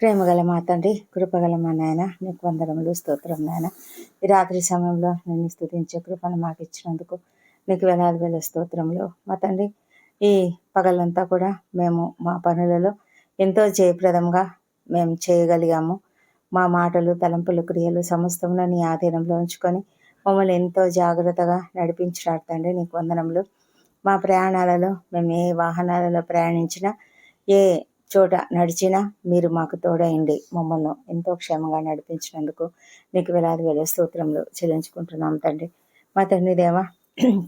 ప్రేమగల మా తండ్రి కృపగల మా నాయన నీకు వందరములు స్తోత్రం నాయన. ఈ రాత్రి సమయంలో నేను స్థుతించే కృపను మాకు ఇచ్చినందుకు నీకు వేలాది వేల స్తోత్రంలో మా తండ్రి ఈ పగలంతా కూడా మేము మా పనులలో ఎంతో జయప్రదంగా మేము చేయగలిగాము. మా మాటలు తలంపులు క్రియలు సమస్తమును నీ ఆధీనంలో ఉంచుకొని మమ్మల్ని ఎంతో జాగ్రత్తగా నడిపించినాడు తండ్రి నీకు వందనములు. మా ప్రయాణాలలో మేము ఏ వాహనాలలో ప్రయాణించినా ఏ చోట నడిచినా మీరు మాకు తోడయండి. మమ్మల్ని ఎంతో క్షేమంగా నడిపించినందుకు నీకు వేలాది వేల స్తోత్రంలో చెల్లించుకుంటున్నాం తండ్రి. మా తండ్రి దేవ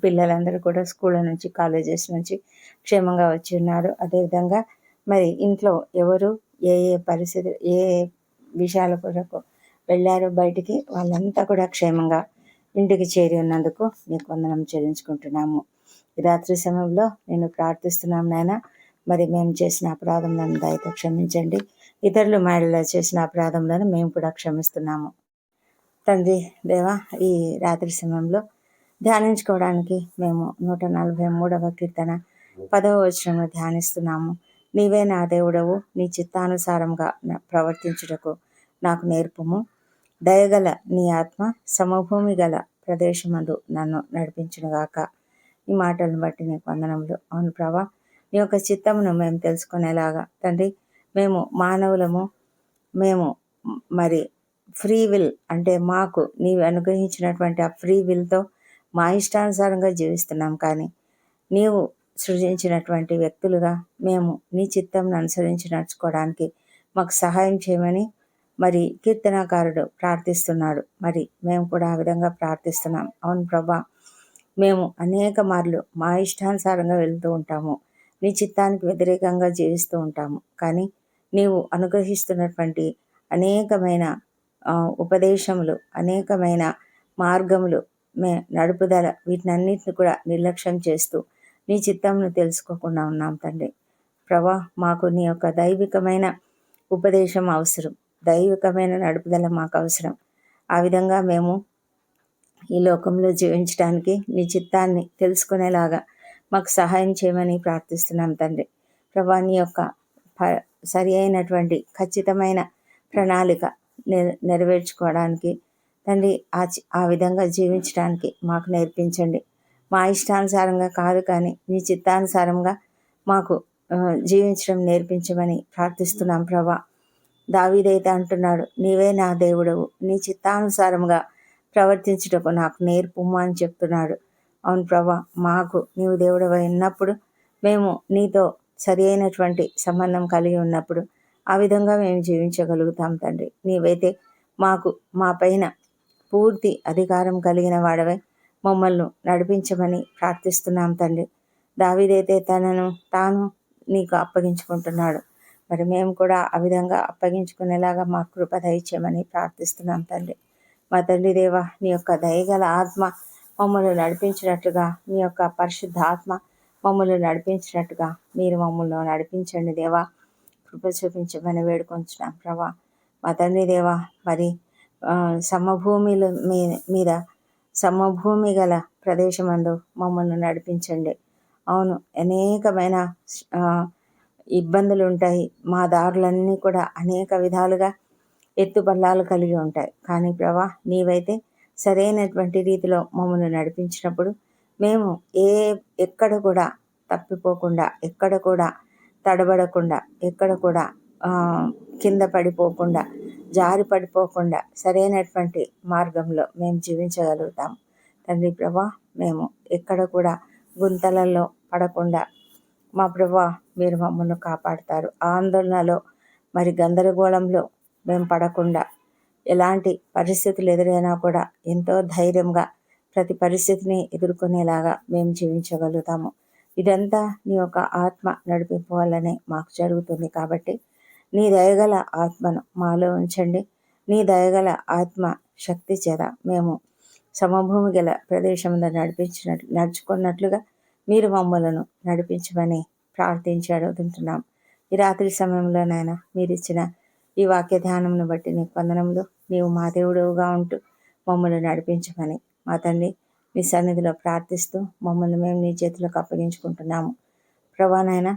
పిల్లలందరూ కూడా స్కూళ్ళ నుంచి కాలేజెస్ నుంచి క్షేమంగా వచ్చి ఉన్నారు. అదేవిధంగా మరి ఇంట్లో ఎవరు ఏ ఏ పరిస్థితి ఏ విషయాల కొరకు వెళ్ళారు బయటికి వాళ్ళంతా కూడా క్షేమంగా ఇంటికి చేరి ఉన్నందుకు నీకు వందనం చెల్లించుకుంటున్నాము. రాత్రి సమయంలో నేను ప్రార్థిస్తున్నాం నాయన. మరి మేము చేసిన అపరాధములను దయతో క్షమించండి. ఇతరులు మేడలో చేసిన అపరాధములను మేము కూడా క్షమిస్తున్నాము. తండ్రి దేవా ఈ రాత్రి సమయంలో ధ్యానించుకోవడానికి మేము నూట నలభై మూడవ కీర్తన పదవ వచనంలో ధ్యానిస్తున్నాము. నీవే నా దేవుడవు నీ చిత్తానుసారంగా ప్రవర్తించుటకు నాకు నేర్పుము. దయగల నీ ఆత్మ సమభూమి గల ప్రదేశమందు నన్ను నడిపించునుగాక. ఈ మాటలను బట్టి నీకు వందనములు. అవును ప్రభా నీ యొక్క చిత్తమును మేము తెలుసుకునేలాగా. తండ్రి మేము మానవులము. మేము మరి ఫ్రీ విల్ అంటే మాకు నీవు అనుగ్రహించినటువంటి ఆ ఫ్రీ విల్తో మా ఇష్టానుసారంగా జీవిస్తున్నాం. కానీ నీవు సృజించినటువంటి వ్యక్తులుగా మేము నీ చిత్తంను అనుసరించి నడుచుకోవడానికి మాకు సహాయం చేయమని మరి కీర్తనాకారుడు ప్రార్థిస్తున్నాడు. మరి మేము కూడా ఆ విధంగా ప్రార్థిస్తున్నాం. అవును ప్రభా మేము అనేక మార్లు మా ఇష్టానుసారంగా వెళ్తూ ఉంటాము. నీ చిత్తానికి వ్యతిరేకంగా జీవిస్తూ ఉంటాము. కానీ నీవు అనుగ్రహిస్తున్నటువంటి అనేకమైన ఉపదేశములు అనేకమైన మార్గములు మే నడుపుదల వీటినన్నిటిని కూడా నిర్లక్ష్యం చేస్తూ నీ చిత్తంను తెలుసుకోకుండా ఉన్నాం తండ్రి. ప్రభా మాకు నీ యొక్క దైవికమైన ఉపదేశం అవసరం. దైవికమైన నడుపుదల మాకు అవసరం. ఆ విధంగా మేము ఈ లోకంలో జీవించడానికి నీ చిత్తాన్ని తెలుసుకునేలాగా మాకు సహాయం చేయమని ప్రార్థిస్తున్నాం తండ్రి. ప్రభా నీ యొక్క సరి అయినటువంటి ఖచ్చితమైన ప్రణాళిక నెరవేర్చుకోవడానికి తండ్రి ఆ ఆ విధంగా జీవించడానికి మాకు నేర్పించండి. మా ఇష్టానుసారంగా కాదు కానీ నీ చిత్తానుసారంగా మాకు జీవించడం నేర్పించమని ప్రార్థిస్తున్నాం ప్రభా. దావీదైతే అంటున్నాడు నీవే నా దేవుడవు. నీ చిత్తానుసారంగా ప్రవర్తించుటకు నాకు నేర్పుము అని చెప్తున్నాడు. అవును ప్రభా మాకు నీవు దేవుడు ఉన్నప్పుడు మేము నీతో సరి అయినటువంటి సంబంధం కలిగి ఉన్నప్పుడు ఆ విధంగా మేము జీవించగలుగుతాం తండ్రి. నీవైతే మాకు మా పైన పూర్తి అధికారం కలిగిన వాడవై మమ్మల్ని నడిపించమని ప్రార్థిస్తున్నాం తండ్రి. దావిదైతే తనను తాను నీకు అప్పగించుకుంటున్నాడు. మరి మేము కూడా ఆ విధంగా అప్పగించుకునేలాగా మా కృప దయచేయమని ప్రార్థిస్తున్నాం తండ్రి. మా తండ్రి దేవ నీ యొక్క దయగల ఆత్మ మమ్మల్ని నడిపించినట్టుగా మీ యొక్క పరిశుద్ధాత్మ మమ్మల్ని నడిపించినట్టుగా మీరు మమ్మల్ని నడిపించండి దేవా. కృప చూపించమని వేడుకొంచున్నాం ప్రభా. మా తండ్రి దేవా మరి సమభూమిలో మీద సమభూమి గల ప్రదేశమందు మమ్మల్ని నడిపించండి. అవును అనేకమైన ఇబ్బందులు ఉంటాయి మా దారులన్నీ కూడా అనేక విధాలుగా ఎత్తుపల్లాలు కలిగి ఉంటాయి. కానీ ప్రభా నీవైతే సరైనటువంటి రీతిలో మమ్మల్ని నడిపించినప్పుడు మేము ఏ ఎక్కడ కూడా తప్పిపోకుండా ఎక్కడ కూడా తడబడకుండా ఎక్కడ కూడా కింద పడిపోకుండా జారి పడిపోకుండా సరైనటువంటి మార్గంలో మేము జీవించగలుగుతాం తండ్రి ప్రభా మేము ఎక్కడ కూడా గుంతలలో పడకుండా మా ప్రభా మీరు మమ్మల్ని కాపాడుతారు. ఆందోళనలో మరి గందరగోళంలో మేము పడకుండా ఎలాంటి పరిస్థితులు ఎదురైనా కూడా ఎంతో ధైర్యంగా ప్రతి పరిస్థితిని ఎదుర్కొనేలాగా మేము జీవించగలుగుతాము. ఇదంతా నీ యొక్క ఆత్మ నడిపింపు వల్లనే మాకు జరుగుతుంది కాబట్టి నీ దయగల ఆత్మను మాలో ఉంచండి. నీ దయగల ఆత్మ శక్తి చేత మేము సమభూమి గల ప్రదేశం నడిపించినట్లు నడుచుకున్నట్లుగా మీరు మమ్మలను నడిపించమని ప్రార్థించి అడుగుతుంటున్నాం. ఈ రాత్రి సమయంలోనైనా మీరు ఇచ్చిన ఈ వాక్య ధ్యానంను బట్టి నీకు వందనములు నీవు మా దేవుడుగా ఉంటూ మమ్మల్ని నడిపించమని మా తండ్రి మీ సన్నిధిలో ప్రార్థిస్తూ మమ్మల్ని మేము నీ చేతులకు అప్పగించుకుంటున్నాము. ప్రభానైనా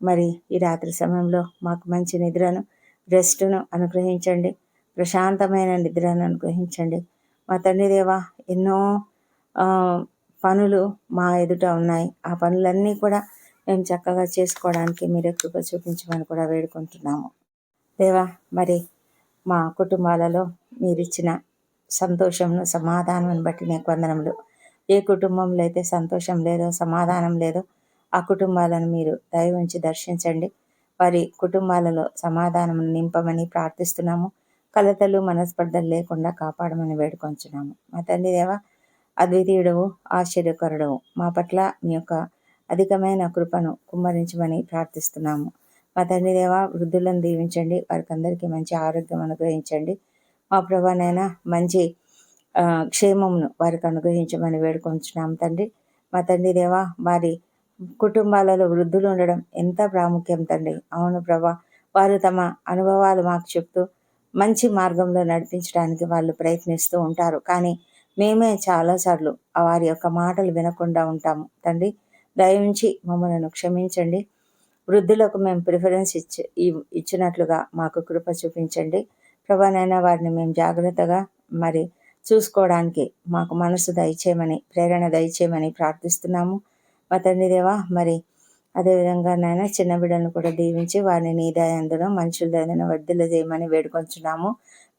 మరి ఈ రాత్రి సమయంలో మాకు మంచి నిద్రను రెస్ట్ను అనుగ్రహించండి. ప్రశాంతమైన నిద్రను అనుగ్రహించండి. మా తండ్రి దేవా ఎన్నో పనులు మా ఎదుట ఉన్నాయి. ఆ పనులన్నీ కూడా మేము చక్కగా చేసుకోవడానికి మీరు కృప చూపించమని కూడా వేడుకుంటున్నాము. దేవా మరి మా కుటుంబాలలో మీరిచ్చిన సంతోషంను సమాధానం బట్టి నీకు వందనములు. ఏ కుటుంబంలో అయితే సంతోషం లేదో సమాధానం లేదో ఆ కుటుంబాలను మీరు దయ ఉంచి దర్శించండి. వారి కుటుంబాలలో సమాధానం నింపమని ప్రార్థిస్తున్నాము. కలతలు మనస్పర్ధలు లేకుండా కాపాడమని వేడుకొంచున్నాము. మా తండ్రి దేవ అద్వితీయుడవు ఆశ్చర్యకరుడవు. మా పట్ల మీ యొక్క అధికమైన కృపను కుమ్మరించమని ప్రార్థిస్తున్నాము. మా తండ్రి దేవ వృద్ధులను దీవించండి వారికి అందరికీ మంచి ఆరోగ్యం అనుగ్రహించండి. మా ప్రభానైనా మంచి క్షేమమును వారికి అనుగ్రహించమని వేడుకొంచున్నాం తండ్రి. మా తండ్రి దేవ వారి కుటుంబాలలో వృద్ధులు ఉండడం ఎంత ప్రాముఖ్యం తండ్రి. అవును ప్రభా వారు తమ అనుభవాలు మాకు చెప్తూ మంచి మార్గంలో నడిపించడానికి వాళ్ళు ప్రయత్నిస్తూ ఉంటారు. కానీ మేమే చాలాసార్లు వారి యొక్క మాటలు వినకుండా ఉంటాము తండ్రి. దయించి మమ్మల్ని క్షమించండి. వృద్ధులకు మేము ప్రిఫరెన్స్ ఇచ్చి ఇచ్చినట్లుగా మాకు కృప చూపించండి. ప్రభానైనా వారిని మేము జాగ్రత్తగా మరి చూసుకోవడానికి మాకు మనసు దయచేయమని ప్రేరణ దయచేయమని ప్రార్థిస్తున్నాము. మా తండ్రి దేవా మరి అదేవిధంగా నాయన చిన్న బిడ్డలను కూడా దీవించి వారిని నీ దయందును మనుషుల దయను వర్ధిల్ల చేయమని వేడుకొంచున్నాము.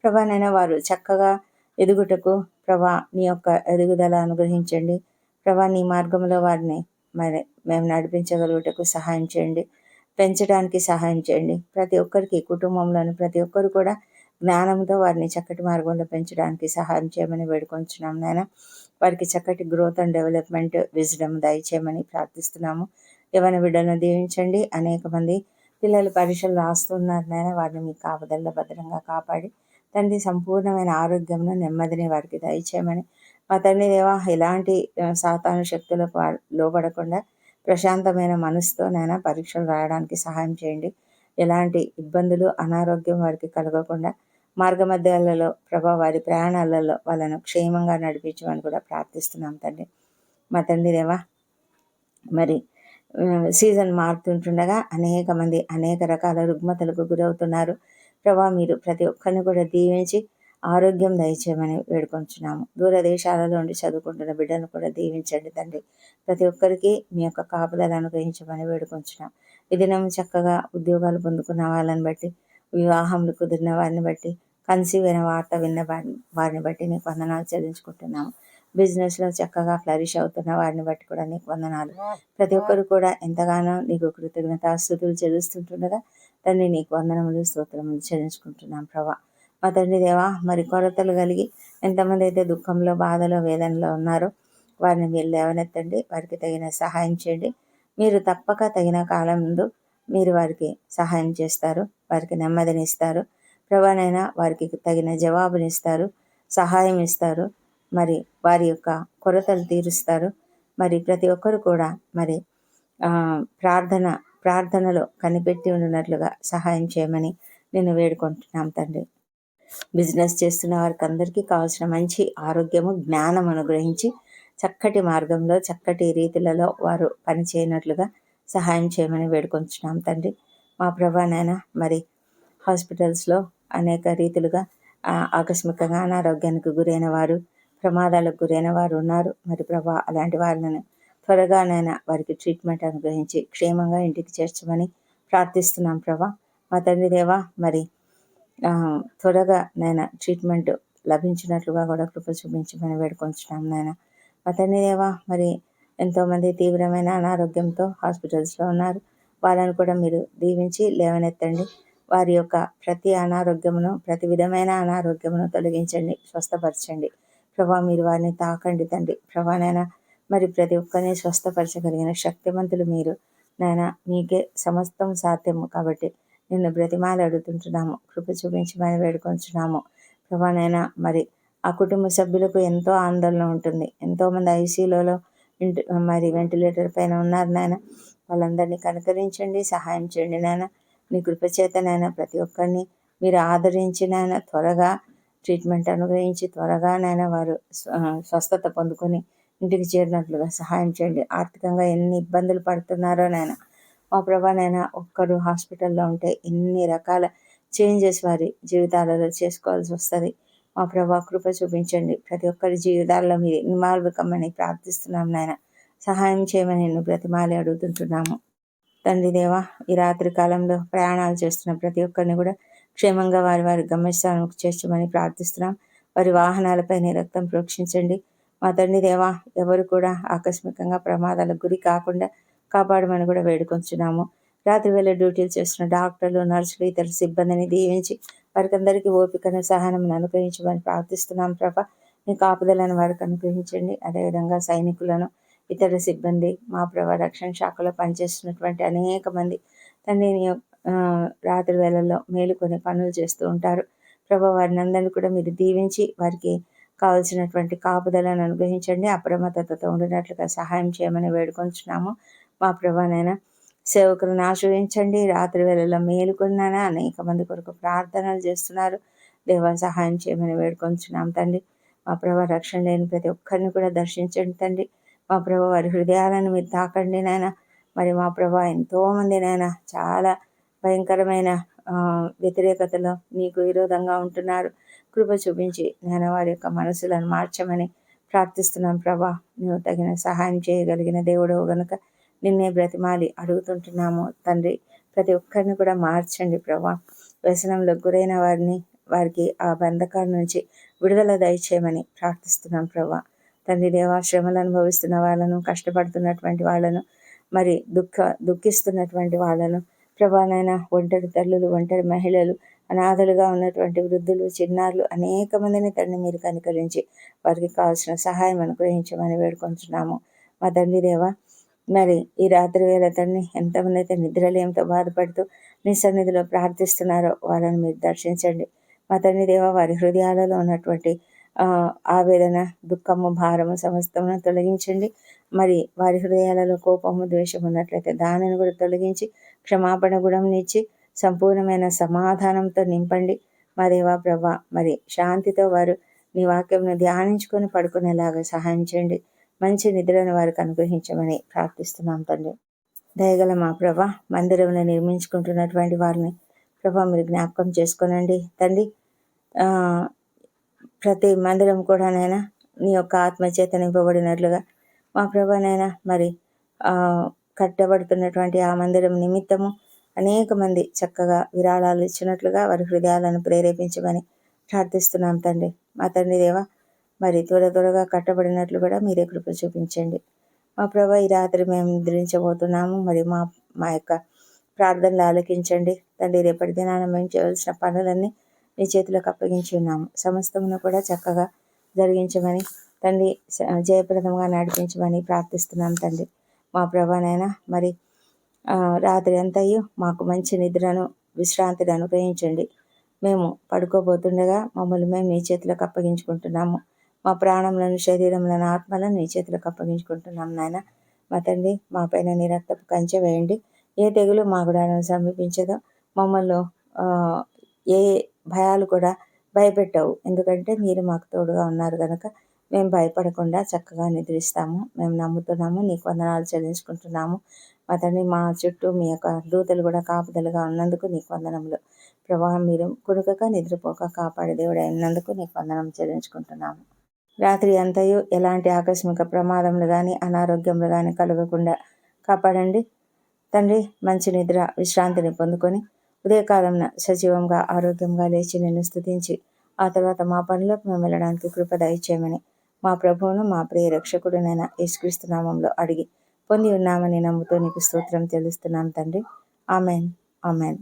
ప్రభానైనా వారు చక్కగా ఎదుగుటకు ప్రభా నీ యొక్క ఎదుగుదల అనుగ్రహించండి. ప్రభా నీ మార్గంలో వారిని మరి మేము నడిపించగలుగుటకు సహాయం చేయండి. పెంచడానికి సహాయం చేయండి. ప్రతి ఒక్కరికి కుటుంబంలోని ప్రతి ఒక్కరు కూడా జ్ఞానంతో వారిని చక్కటి మార్గంలో పెంచడానికి సహాయం చేయమని వేడుకొంచున్నాం నాయన. వారికి చక్కటి గ్రోత్ అండ్ డెవలప్మెంట్ విజడమ్ దయచేయమని ప్రార్థిస్తున్నాము. యవన బిడ్డలను దీవించండి. అనేక మంది పిల్లలు పరీక్షలు రాస్తున్నారు నాయన. వారిని మీ కాపుదల్లో భద్రంగా కాపాడి తండ్రి సంపూర్ణమైన ఆరోగ్యంను నెమ్మదిని వారికి దయచేయమని మా దేవా ఎలాంటి సాతాను శక్తులకు లోపడకుండా ప్రశాంతమైన మనసుతోనైనా పరీక్షలు రాయడానికి సహాయం చేయండి. ఎలాంటి ఇబ్బందులు అనారోగ్యం వారికి కలగకుండా మార్గమధ్యాలలో ప్రభా వారి ప్రయాణాలలో వాళ్ళను క్షేమంగా నడిపించమని కూడా ప్రార్థిస్తున్నాం తండ్రి. మా తండ్రి దేవా మరి సీజన్ మారుతుంటుండగా అనేక మంది అనేక రకాల రుగ్మతలకు గురవుతున్నారు. ప్రభా మీరు ప్రతి ఒక్కరిని కూడా దీవించి ఆరోగ్యం దయచేయమని వేడుకొంచున్నాము. దూరదేశాలలో ఉండి చదువుకుంటున్న బిడ్డను కూడా దీవించండి తండ్రి. ప్రతి ఒక్కరికి మీ యొక్క కాపులను అనుగ్రహించమని వేడుకొంచున్నాం. ఈ దినం చక్కగా ఉద్యోగాలు పొందుకున్న వాళ్ళని బట్టి వివాహంలు కుదిరిన వారిని బట్టి కన్సీవ్ అయిన వార్త విన్న వారిని బట్టి నీకు వందనాలు చెల్లించుకుంటున్నాము. బిజినెస్లో చక్కగా ఫ్లరిష్ అవుతున్న వారిని బట్టి కూడా నీకు వందనాలు. ప్రతి ఒక్కరు కూడా ఎంతగానో నీకు కృతజ్ఞతాస్తుతులు చెల్లిస్తుంటుండగా తండ్రి నీకు వందనములు స్తోత్రములు చెల్లించుకుంటున్నాం ప్రభా. మా తండ్రి దేవా మరి కొరతలు కలిగి ఎంతమంది అయితే దుఃఖంలో బాధలో వేదనలో ఉన్నారో వారిని మీరు లేవనెత్తండి. వారికి తగిన సహాయం చేయండి. మీరు తప్పక తగిన కాలం ముందు మీరు వారికి సహాయం చేస్తారు. వారికి నెమ్మదినిస్తారు. ప్రభానైనా వారికి తగిన జవాబునిస్తారు. సహాయం ఇస్తారు. మరి వారి యొక్క కొరతలు తీరుస్తారు. మరి ప్రతి ఒక్కరు కూడా మరి ప్రార్థన ప్రార్థనలో కనిపెట్టి ఉన్నట్లుగా సహాయం చేయమని నేను వేడుకుంటున్నాం తండ్రి. బిజినెస్ చేస్తున్న వారికి అందరికీ కావాల్సిన మంచి ఆరోగ్యము జ్ఞానం అనుగ్రహించి చక్కటి మార్గంలో చక్కటి రీతిలలో వారు పనిచేయనట్లుగా సహాయం చేయమని వేడుకొంచున్నాం తండ్రి. మా ప్రభానైనా మరి హాస్పిటల్స్లో అనేక రీతిలుగా ఆకస్మికంగా అనారోగ్యానికి గురైన వారు ప్రమాదాలకు గురైన వారు ఉన్నారు. మరి ప్రభా అలాంటి వారిని త్వరగానైనా వారికి ట్రీట్మెంట్ అనుగ్రహించి క్షేమంగా ఇంటికి చేర్చమని ప్రార్థిస్తున్నాం ప్రభా. మా తండ్రి దేవా మరి త్వరగా నాయన ట్రీట్మెంట్ లభించినట్లుగా కూడా కృప చూపించమని వేడుకొంచున్నాం నాయన. మా తండ్రి దేవా మరి ఎంతోమంది తీవ్రమైన అనారోగ్యంతో హాస్పిటల్స్లో ఉన్నారు. వాళ్ళని కూడా మీరు దీవించి లేవనెత్తండి. వారి యొక్క ప్రతి అనారోగ్యమును ప్రతి విధమైన అనారోగ్యమును తొలగించండి స్వస్థపరచండి. ప్రభా మీరు వారిని తాకండి తండ్రి. ప్రభానైనా మరి ప్రతి ఒక్కరిని స్వస్థపరచగలిగిన శక్తివంతులు మీరు. నాయన మీకే సమస్తం సాధ్యము కాబట్టి నిన్ను బ్రతిమాలు అడుగుతుంటున్నాము కృప చూపించమని వేడుకొంచున్నాము. ప్రభానైనా మరి ఆ కుటుంబ సభ్యులకు ఎంతో ఆందోళన ఉంటుంది. ఎంతోమంది ఐసీలలో మరి వెంటిలేటర్ పైన ఉన్నారు నాయన. వాళ్ళందరినీ కనుకరించండి సహాయం చేయండి నాయన. మీ కృపచేతనైనా ప్రతి ఒక్కరిని మీరు ఆదరించి త్వరగా ట్రీట్మెంట్ అనుగ్రహించి త్వరగా వారు స్వస్థత పొందుకొని ఇంటికి చేరినట్లుగా సహాయం చేయండి. ఆర్థికంగా ఎన్ని ఇబ్బందులు పడుతున్నారో నాయన. మా ప్రభానైనా ఒక్కరు హాస్పిటల్లో ఉంటే ఎన్ని రకాల చేంజెస్ వారి జీవితాలలో చేసుకోవాల్సి వస్తుంది. మా ప్రభా కృప చూపించండి. ప్రతి ఒక్కరి జీవితాల్లో మీరు ఇన్వాల్వ్ కమ్మని ప్రార్థిస్తున్నాం నాయన. సహాయం చేయమని నేను ప్రతిమాలి అడుగుతుంటున్నాము. తండ్రి దేవా ఈ రాత్రి కాలంలో ప్రయాణాలు చేస్తున్న ప్రతి ఒక్కరిని కూడా క్షేమంగా వారి వారి గమ్యస్థానంకు చేర్చమని ప్రార్థిస్తున్నాం. వారి వాహనాలపై రక్తం ప్రోక్షించండి. మా తండ్రి దేవా ఎవరు కూడా ఆకస్మికంగా ప్రమాదాలకు గురి కాకుండా కాపాడమని కూడా వేడుకొంచున్నాము. రాత్రి వేళ డ్యూటీలు చేస్తున్న డాక్టర్లు నర్సులు ఇతర సిబ్బందిని దీవించి వారికి అందరికీ ఓపికను సహనం అనుగ్రహించమని ప్రార్థిస్తున్నాం ప్రభా. మీ కాపుదలను వారికి అనుగ్రహించండి. అదేవిధంగా సైనికులను ఇతర సిబ్బంది మా ప్రభ రక్షణ శాఖలో పనిచేస్తున్నటువంటి అనేక మంది తండ్రిని రాత్రి వేళల్లో మేలుకొని పనులు చేస్తూ ఉంటారు. ప్రభా వారిని అందరినీ కూడా మీరు దీవించి వారికి కావలసినటువంటి కాపుదలను అనుగ్రహించండి. అప్రమత్తతతో ఉండినట్లుగా సహాయం చేయమని వేడుకొంచున్నాము. మా ప్రభానైనా సేవకులను ఆశ్రయించండి. రాత్రి వేళలో మేలుకున్నానా అనేక మంది కొరకు ప్రార్థనలు చేస్తున్నారు. దేవ సహాయం చేయమని వేడుకొంచున్నాం తండ్రి. మా ప్రభా రక్షణ లేని ప్రతి ఒక్కరిని కూడా దర్శించండి తండ్రి. మా ప్రభా వారి హృదయాలను మీరు తాకండి నాయన. మరి మా ప్రభా ఎంతోమంది నాయన చాలా భయంకరమైన వ్యతిరేకతలో నీకు విరోధంగా ఉంటున్నారు. కృప చూపించి నేను వారి యొక్క మనసులను మార్చమని ప్రార్థిస్తున్నాం ప్రభా. నువ్వు తగిన సహాయం చేయగలిగిన దేవుడు గనుక. నిన్నే బ్రతిమాలి అడుగుతుంటున్నాము తండ్రి. ప్రతి ఒక్కరిని కూడా మార్చండి ప్రభా. వ్యసనంలో గురైన వారిని వారికి ఆ బంధకాల నుంచి విడుదల దయచేయమని ప్రార్థిస్తున్నాం ప్రభా. తండ్రి దేవా శ్రమలు అనుభవిస్తున్న వాళ్ళను కష్టపడుతున్నటువంటి వాళ్ళను మరి దుఃఖ దుఃఖిస్తున్నటువంటి వాళ్ళను ప్రభానైనా ఒంటరి తల్లులు ఒంటరి మహిళలు అనాథలుగా ఉన్నటువంటి వృద్ధులు చిన్నారులు అనేక మందిని తండ్రి మీరు కనుకరించి వారికి కావాల్సిన సహాయం అనుగ్రహించమని వేడుకుంటున్నాము. మా తండ్రి దేవా మరి ఈ రాత్రి వేళ తండ్రి ఎంతమంది అయితే నిద్రలేమితో బాధపడుతూ నీ సన్నిధిలో ప్రార్థిస్తున్నారో వాళ్ళని మీరు దర్శించండి. మా తండ్రి దేవ వారి హృదయాలలో ఉన్నటువంటి ఆవేదన దుఃఖము భారము సమస్తమును తొలగించండి. మరి వారి హృదయాలలో కోపము ద్వేషం ఉన్నట్లయితే దానిని కూడా తొలగించి క్షమాపణ గుణంనిచ్చి సంపూర్ణమైన సమాధానంతో నింపండి. మా దేవా ప్రభా మరి శాంతితో వారు నీ వాక్యంను ధ్యానించుకొని పడుకునేలాగా సహాయం చేయండి. మంచి నిద్రను వారికి అనుగ్రహించమని ప్రార్థిస్తున్నాం తండ్రి. దయగల మా ప్రభా మందిరంలో నిర్మించుకుంటున్నటువంటి వారిని ప్రభా మీరు జ్ఞాపకం చేసుకోనండి. తండ్రి ప్రతి మందిరం కూడా నైనా నీ యొక్క ఆత్మచేత నింపబడినట్లుగా మా ప్రభానైనా మరి కట్టబడుతున్నటువంటి ఆ మందిరం నిమిత్తము అనేక మంది చక్కగా విరాళాలు ఇచ్చినట్లుగా వారి హృదయాలను ప్రేరేపించమని ప్రార్థిస్తున్నాం తండ్రి. మా తండ్రి దేవ మరి త్వర త్వరగా కట్టబడినట్లు కూడా మీరే కృప చూపించండి. మా ప్రభా ఈ రాత్రి మేము నిద్రించబోతున్నాము. మరి మా మా యొక్క ప్రార్థనలు ఆలకించండి. తండ్రి రేపటి దినాన మేము చేయవలసిన పనులన్నీ నీ చేతులకు అప్పగించి ఉన్నాము. సమస్తమును కూడా చక్కగా జరిగించమని తండ్రి జయప్రదంగా నడిపించమని ప్రార్థిస్తున్నాం తండ్రి. మా ప్రభానైనా మరి రాత్రి అంతయు మాకు మంచి నిద్రను విశ్రాంతిని అనుగ్రహించండి. మేము పడుకోబోతుండగా మమ్మల్ని మేము నీ చేతులకు అప్పగించుకుంటున్నాము. మా ప్రాణములను శరీరములను ఆత్మలను నీ చేతులకు అప్పగించుకుంటున్నాం నాయన. మా తండ్రి మా పైన నీ రక్తపు కంచె వేయండి. ఏ తెగులు మా గుడాలను సమీపించదో మమ్మల్ని ఏ భయాలు కూడా భయపెట్టవు. ఎందుకంటే మీరు మాకు తోడుగా ఉన్నారు కనుక మేము భయపడకుండా చక్కగా నిద్రిస్తాము. మేము నమ్ముతున్నాము నీకు వందనాలు చెల్లించుకుంటున్నాము. మా తండ్రి మా చుట్టూ మీ యొక్క దూతలు కూడా కాపుదలుగా ఉన్నందుకు నీకు వందనములు. ప్రభావం మీరు కుడుకక నిద్రపోక కాపాడే దేవుడు అయినందుకు నీకు వందనం చెల్లించుకుంటున్నాము. రాత్రి అంతయు ఎలాంటి ఆకస్మిక ప్రమాదములు కానీ అనారోగ్యములు కానీ కలగకుండా కాపాడండి. తండ్రి మంచి నిద్ర విశ్రాంతిని పొందుకొని ఉదయకాలంన సజీవంగా ఆరోగ్యంగా లేచి నిన్ను స్థుతించి ఆ తర్వాత మా పనులకు మేము వెళ్ళడానికి కృప దయచేయమని మా ప్రభువును మా ప్రియ రక్షకుడునైన యేసుక్రీస్తు నామంలో అడిగి పొంది ఉన్నామని నమ్ముతూ నీకు స్తోత్రం తెలుస్తున్నాం తండ్రి. ఆమెన్. ఆమెన్.